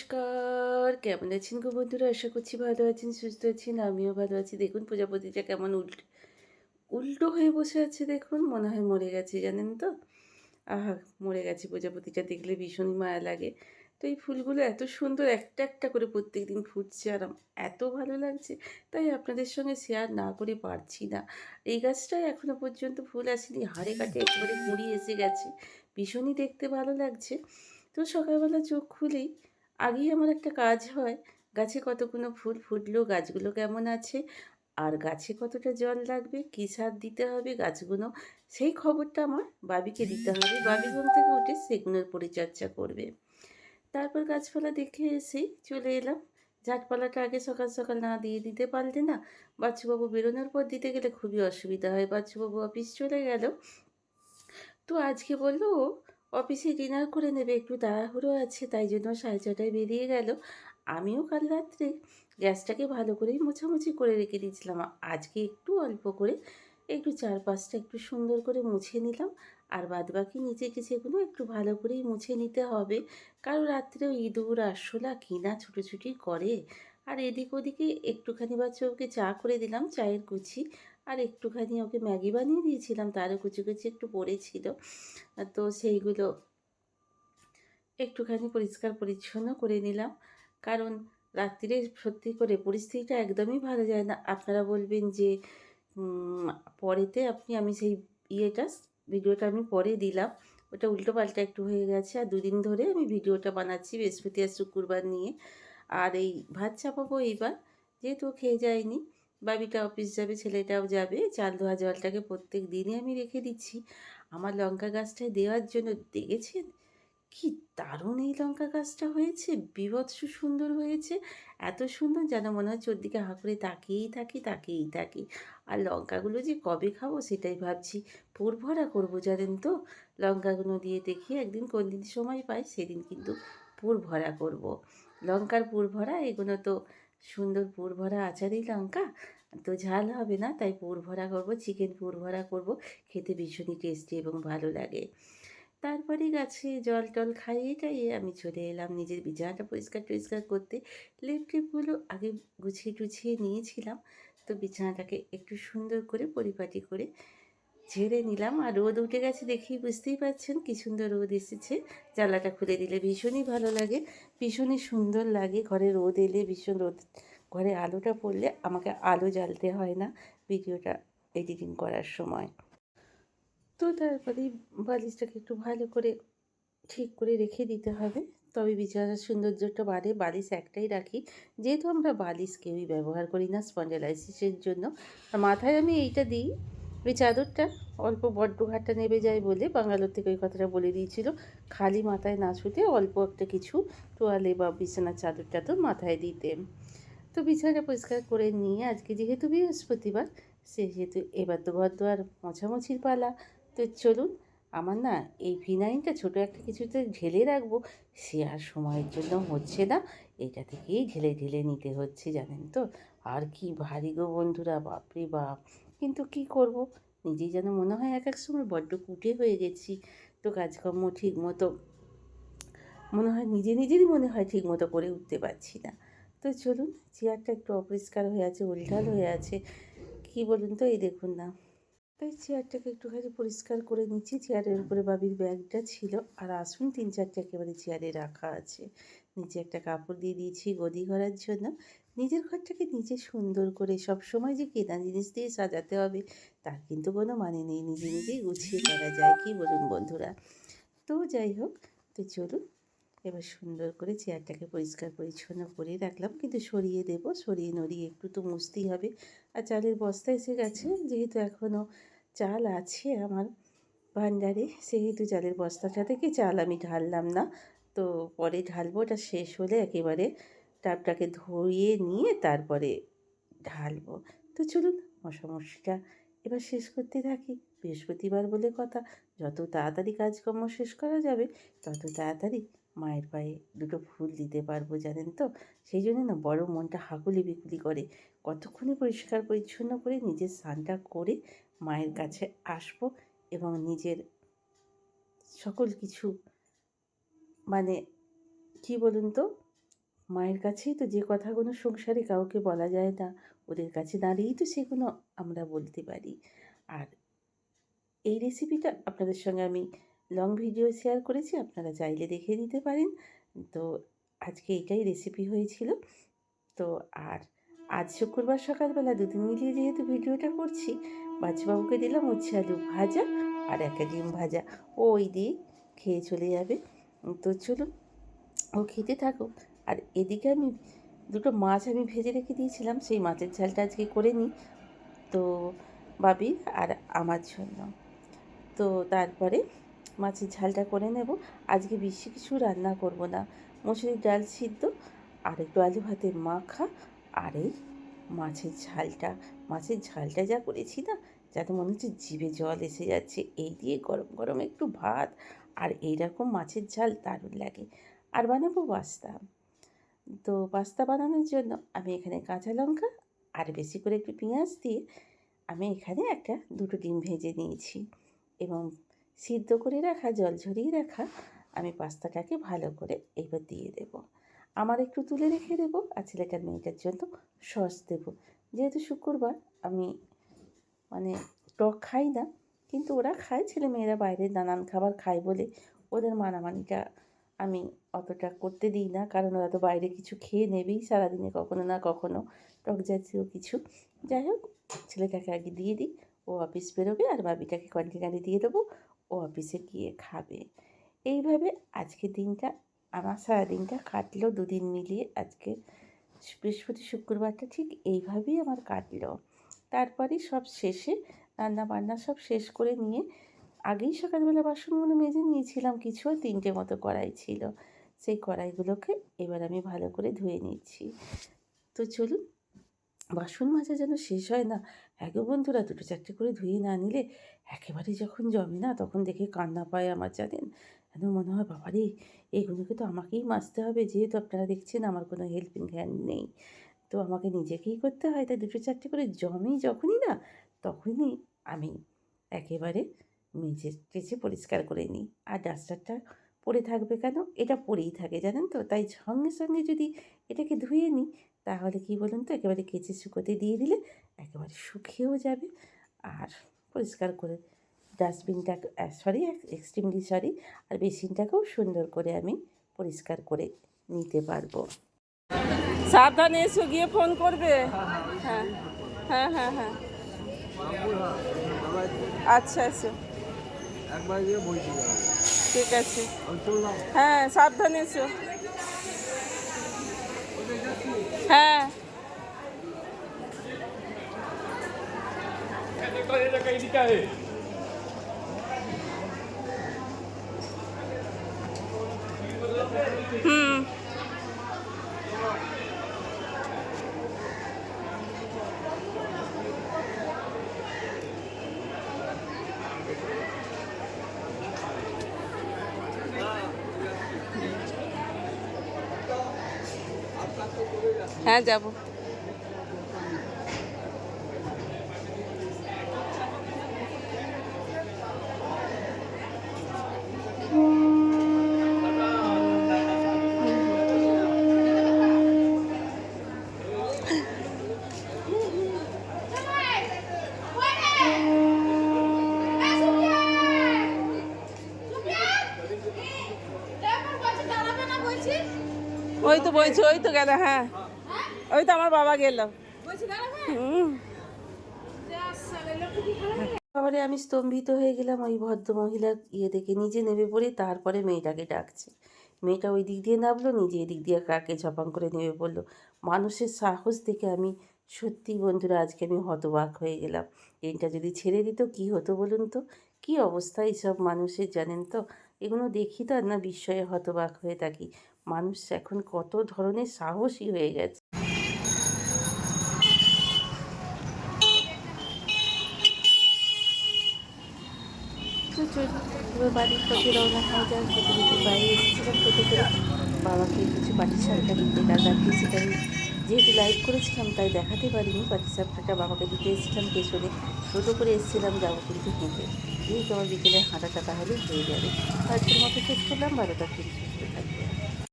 নমস্কার। কেমন আছেন গো বন্ধুরা? আশা করছি ভালো আছেন, সুস্থ আছেন, আমিও ভালো আছি। দেখুন, প্রজাপতিটা কেমন উল্টো উল্টো হয়ে বসে আছে দেখুন, মনে হয় মরে গেছে, জানেন তো? আহা, মরে গেছে প্রজাপতিটা, দেখলে ভীষণই মায়া লাগে। তো এই ফুলগুলো এত সুন্দর, একটা একটা করে প্রত্যেক দিন ফুটছে, আর এত ভালো লাগছে, তাই আপনাদের সঙ্গে শেয়ার না করে পারছি না। এই গাছটায় এখনও পর্যন্ত ফুল আসেনি, হাড়ে কাটে একবারে কুড়ি এসে গেছে, ভীষণই দেখতে ভালো লাগছে। তো সকালবেলা চোখ খুলেই আগেই আমার একটা কাজ হয়, গাছে কতগুলো ফুল ফুটলো, গাছগুলো কেমন আছে, আর গাছে কতটা জল লাগবে, কী সার দিতে হবে গাছগুলো, সেই খবরটা আমার বাবিকে দিতে হবে। বাবি ঘুম থেকে উঠে সেগুলোর পরিচর্যা করবে। তারপর গাছপালা দেখে এসেই চলে এলাম। ঝাটপালাটা আগে সকাল সকাল না দিয়ে দিতে পারলে না, বাচ্চুবাবু বেরোনোর পর দিতে গেলে খুবই অসুবিধা হয়। বাচ্চুবাবু অফিস চলে গেল। তো আজকে বলল অফিসে ডিনার করে নেবে, একটু তাড়াহুড়ো আছে, তাই জন্য সাড়ে ছটায় বেরিয়ে গেল। আমিও কাল রাত্রে গ্যাসটাকে ভালো করেই মোছামুছি করে রেখে দিয়েছিলাম। আজকে একটু অল্প করে একটু চারপাশটা একটু সুন্দর করে মুছে নিলাম। আর বাদবাকি নিচে টিচেগুলো একটু ভালো করেই মুছে নিতে হবে। কারণ রাত্রেও ইঁদুর, আরশোলা কিনা ছুটোছুটি করে। আর এদিক ওদিকে একটুখানি বাচ্চা ওকে চা করে দিলাম, চায়ের কুচি। আর একটুখানি ওকে ম্যাগি বানিয়ে দিয়েছিলাম, তারও কুচি কুচি একটু পড়েছিল। তো সেইগুলো একটুখানি পরিষ্কার পরিচ্ছন্ন করে নিলাম। কারণ রাত্রিরে সত্যি করে পরিস্থিতিটা একদমই ভালো যায় না। আপনারা বলবেন যে পরেতে আপনি, আমি সেই ইয়েটা, ভিডিওটা আমি পরে দিলাম। ওটা উল্টো পাল্টা একটু হয়ে গেছে। আর দুদিন ধরে আমি ভিডিওটা বানাচ্ছি বৃহস্পতি আর শুক্রবার নিয়ে। আর এই ভাত চাপাবো এইবার, যেহেতু খেয়ে যায়নি। বাবিটা অফিস যাবে, ছেলেটাও যাবে। চাল ধোয়া জলটাকে প্রত্যেক দিনই আমি রেখে দিচ্ছি। আমার লঙ্কা গাছটায় দেওয়ার জন্য দেখেছেন? কি দারুণ এই লঙ্কা গাছটা হয়েছে! বিভৎস সুন্দর হয়েছে! এত সুন্দর যেন মনে হচ্ছে ওর দিকে করে তাকিয়েই থাকি তাকিয়েই থাকি। আর লঙ্কাগুলো যে কবে খাব সেটাই ভাবছি। পুরভরা করব জানেন তো? লঙ্কাগুলো দিয়ে দেখি, একদিন কোন দিন সময় পাই, সেদিন কিন্তু পুরভরা করব। লঙ্কার পুরভরা এগুলো তো সুন্দর পুরভরা আচারই লঙ্কা? তো ঝাল হবে না, তাই পুর ভরা করব চিকেন পুর ভরা করব। খেতে ভীষণই টেস্টি এবং ভালো লাগে। তারপরে গাছে জল টল খাইয়ে টাইয়ে আমি চলে এলাম নিজের বিছানাটা পরিষ্কার টরিষ্কার করতে। লেপ টেপগুলো আগে গুছিয়ে টুছিয়ে নিয়েছিলাম। তো বিছানাটাকে একটু সুন্দর করে পরিপাটি করে ঝেড়ে নিলাম আর রোদ উঠে গেছে দেখেই বুঝতেই পারছেন কি সুন্দর রোদ এসেছে। জ্বালাটা খুলে দিলে ভীষণই ভালো লাগে, ভীষণই সুন্দর লাগে। ঘরে রোদ এলে, ভীষণ রোদ, ঘরে আলোটা পড়লে আমাকে আলো জ্বালতে হয় না ভিডিওটা এডিটিং করার সময়। তো তারপরে বালিশটাকে একটু ভালো করে ঠিক করে রেখে দিতে হবে। তবে বিছানার সৌন্দর্যটা বাড়ে, বালিশ একটাই রাখি। যেহেতু আমরা বালিশ কেউই ব্যবহার করি না স্পন্ডালাইসিসের জন্য। মাথায় আমি এইটা দিই ওই চাদরটা অল্প বড্ড ঘাটটা নেবে যায় বলে বাঙ্গালোর থেকে ওই কথাটা বলে দিয়েছিল। খালি মাথায় না ছুটে অল্প একটা কিছু তোয়ালে বা বিছানার চাদরটা তো মাথায় দিতে। তো বিছানাটা পরিষ্কার করে নিয়ে আজকে যেহেতু বৃহস্পতিবার, সেহেতু এবার তো ঘর দুয়ার মোছামুছির পালা। তো চলুন, আমার না এই ফিনাইনটা ছোটো একটা কিছুতে ঢেলে রাখব, সে আর সময়ের জন্য হচ্ছে না। এটা থেকেই ঢেলে ঢেলে নিতে হচ্ছে, জানেন তো? আর কি ভারী গো বন্ধুরা, বাপরে বাপ! কিন্তু কি করব? নিজেই যেন মনে হয় এক এক সময় বড্ড কুটে হয়ে গেছি। তো কাজকর্ম ঠিক মতো, মনে হয় নিজে নিজেরই মনে হয় ঠিক মতো করে উঠতে পারছি না। তো চলুন, চেয়ারটা একটু অপরিষ্কার হয়ে আছে উল্টাল হয়ে আছে। কি বলুন তো, এই দেখুন না। তাই চেয়ারটাকে একটুখানি পরিষ্কার করে নিচ্ছি। চেয়ারের উপরে বাবির ব্যাগটা ছিল। আর আসুন, তিন চারটে একেবারে চেয়ারে রাখা আছে। নিচে একটা কাপড় দিয়ে দিয়েছি গদি করার জন্য। নিজের ঘরটাকে নিজে সুন্দর করে সব সময় যে কেনা জিনিস দিয়ে সাজাতে হবে, তার কিন্তু কোনো মানে নেই। নিজে নিজেই গুছিয়ে করা যায় কি বলুন বন্ধুরা? তো যাই হোক, তো চলুন, এবার সুন্দর করে চেয়ারটাকে পরিষ্কার পরিচ্ছন্ন করে রাখলাম। কিন্তু সরিয়ে দেব, সরিয়ে নড়িয়ে একটু তো মুছতেই হবে। আর চালের বস্তা এসে গেছে, যেহেতু এখনও চাল আছে আমার ভাণ্ডারে, সেহেতু চালের বস্তাটা থেকে চাল আমি ঢাললাম না। তো পরে ঢালবো, ওটা শেষ হলে একেবারে ডাবটাকে ধুয়ে নিয়ে তারপরে ঢালবো। তো চলুন মশামশিটা এবার শেষ করতে থাকি। বৃহস্পতিবার বলে কথা, যত তাড়াতাড়ি কাজকর্ম শেষ করা যাবে, তত তাড়াতাড়ি মায়ের পায়ে দুটো ফুল দিতে পারব, জানেন তো? সেই জন্য না বড় মনটা হাকুলি বিকুলি করে, কতক্ষণে পরিষ্কার পরিচ্ছন্ন করে নিজের স্নানটা করে মায়ের কাছে আসব এবং নিজের সকল কিছু মানে কি বলুন তো? মায়ের কাছেই তো যে কথাগুলো সংসারে কাউকে বলা যায় না, ওদের কাছে দাঁড়িয়েই তো সেগুলো আমরা বলতে পারি। আর এই রেসিপিটা আপনাদের সঙ্গে আমি লং ভিডিও শেয়ার করেছি, আপনারা চাইলে দেখে নিতে পারেন। তো আজকে এটাই রেসিপি হয়েছিল। তো আর আজ শুক্রবার সকালবেলা দুদিন মিলিয়ে যেহেতু ভিডিওটা করছি, বাচ্চাবাবুকে দিলাম হচ্ছে আলু ভাজা আর একটা ডিম ভাজা। ও ওই দিয়ে খেয়ে চলে যাবে। তো চলুন, ও খেতে থাকুক। আর এদিকে আমি দুটো মাছ আমি ভেজে রেখে দিয়েছিলাম, সেই মাছের ঝালটা আজকে করে নিই। তো বাবির আর আমার জন্য। তো তারপরে মাছের ঝালটা করে নেব। আজকে বেশি কিছু রান্না করব না। মুসুরির ডাল সিদ্ধ আর একটু আলু ভাতের মাখা আর এই মাছের ঝালটা। মাছের ঝালটা যা করেছি না, যাতে মনে হচ্ছে জিভে জল এসে যাচ্ছে। এই দিয়ে গরম গরম একটু ভাত আর এইরকম মাছের ঝাল দারুণ লাগে। আর বানাবো পাস্তা। তো পাস্তা বানানোর জন্য আমি এখানে কাঁচা লঙ্কা আর বেশি করে একটু পেঁয়াজ দিয়ে আমি এখানে একটা দুটো ডিম ভেজে নিয়েছি এবং সিদ্ধ করে রাখা, জল ঝরিয়ে রাখা আমি পাস্তাটাকে ভালো করে এবার দিয়ে দেব। আমার একটু তুলে রেখে দেবো আর ছেলেটার মেয়েটার জন্য সস দেব। যেহেতু শুক্রবার আমি মানে টক খাই না, কিন্তু ওরা খায় ছেলে মেয়েরা বাইরে নানান খাবার খায় বলে ওদের মানামানিটা আমি অতটা করতে দিই না, কারণ ওরা তো বাইরে কিছু খেয়ে নেবেই সারাদিনে কখনো না কখনো। টক জাতীয় কিছু। যাই হোক, ছেলেটাকে আগে দিয়ে দিই। ও অফিস বেরোবে আর বাবিটাকে কন্টেনারে দিয়ে দেবো। ও অফিসে গিয়ে খাবে। এইভাবে আজকে দিনটা, আমার সারা দিনটা কাটলো দুদিন মিলিয়ে আজকে বৃহস্পতি, শুক্রবারটা ঠিক এইভাবেই আমার কাটলো। তারপরে সব শেষে রান্না বান্না সব শেষ করে নিয়ে আগেই সকালবেলা বাসনগুলো মেজে নিয়েছিলাম, কিছু আর তিনটে মতো কড়াই ছিল। সেই কড়াইগুলোকে এবার আমি ভালো করে ধুয়ে নিচ্ছি। তো চলুন, বাসন মাজা যেন শেষ হয় না একে বন্ধুরা দুটো চারটে করে ধুয়ে না নিলে একেবারে যখন জমে না, তখন দেখে কান্না পায় আমার জানেন। যেন মনে হয়, বাবারে এইগুলোকে তো আমাকেই মাজতে হবে, যেহেতু আপনারা দেখছেন আমার কোনো হেল্পিং হ্যান্ড নেই। তো আমাকে নিজেকেই করতে হয়। তাই দুটো চারটে করে জমেই যখনই না, তখনই আমি একেবারে মেজে টেচে পরিষ্কার করে নিই। আর ডাস্টারটা পড়ে থাকবে কেন? এটা পড়েই থাকে, জানেন তো? তাই সঙ্গে সঙ্গে যদি এটাকে ধুয়ে নিই, তাহলে কি বলুন তো? একেবারে কেচে শুকোতে দিয়ে দিলে একেবারে শুকিয়েও যাবে। আর পরিষ্কার করে ডাস্টবিনটা সরি, এক্সট্রিমলি সরি, আর বেসিনটাকেও সুন্দর করে আমি পরিষ্কার করে নিতে পারব। সাবধানে এসো, গিয়ে ফোন করবে। হ্যাঁ হ্যাঁ হ্যাঁ হ্যাঁ। আচ্ছা এসো। একবার গিয়ে বইতে যাবে ঠিক আছে। আমি চললাম হ্যাঁ সাবধানে এসো। হ্যাঁ। হুম। হ্যাঁ যাব। ওই তো বলছি ওই তো গেল হ্যাঁ। ওই তো আমার বাবা গেল। হুম। তারপরে আমি স্তম্ভিত হয়ে গেলাম ওই ভদ্র মহিলার ইয়ে দেখে নিজে নেমে পড়ে তারপরে মেয়েটাকে ডাকছে। মেয়েটা ওই দিক দিয়ে নামলো নিজে এদিক দিয়ে কাকে ঝপাং করে নেমে পড়ল মানুষের সাহস দেখে আমি সত্যি বন্ধুরা আজকে আমি হতবাক হয়ে গেলাম। ট্রেনটা যদি ছেড়ে দিত কি হতো বলুন তো? কি অবস্থা এইসব মানুষের জানেন তো? এগুলো দেখি তো আর না বিস্ময়ে হতবাক হয়ে থাকি। মানুষ এখন কত ধরনের সাহসী হয়ে গেছে। এবার বাড়ির পথে রওনা যায় কোথাও কিছু বাইরে এসেছিলাম কোথাও করে বাবাকে কিছু পাটি সাপটা দিতে দাদা আমি যেহেতু লাইভ করেছিলাম, তাই দেখাতে পারিনি। পাটি সাপটাটা বাবাকে দিতে এসেছিলাম, পেছনে ছোটো করে এসেছিলাম যাব কিন্তু হেঁটে যেহেতু আমার বিকেলে হাঁটাটা তাহলে হয়ে যাবে। আজকের মতো শেষ করলাম বারোটা তিরিশ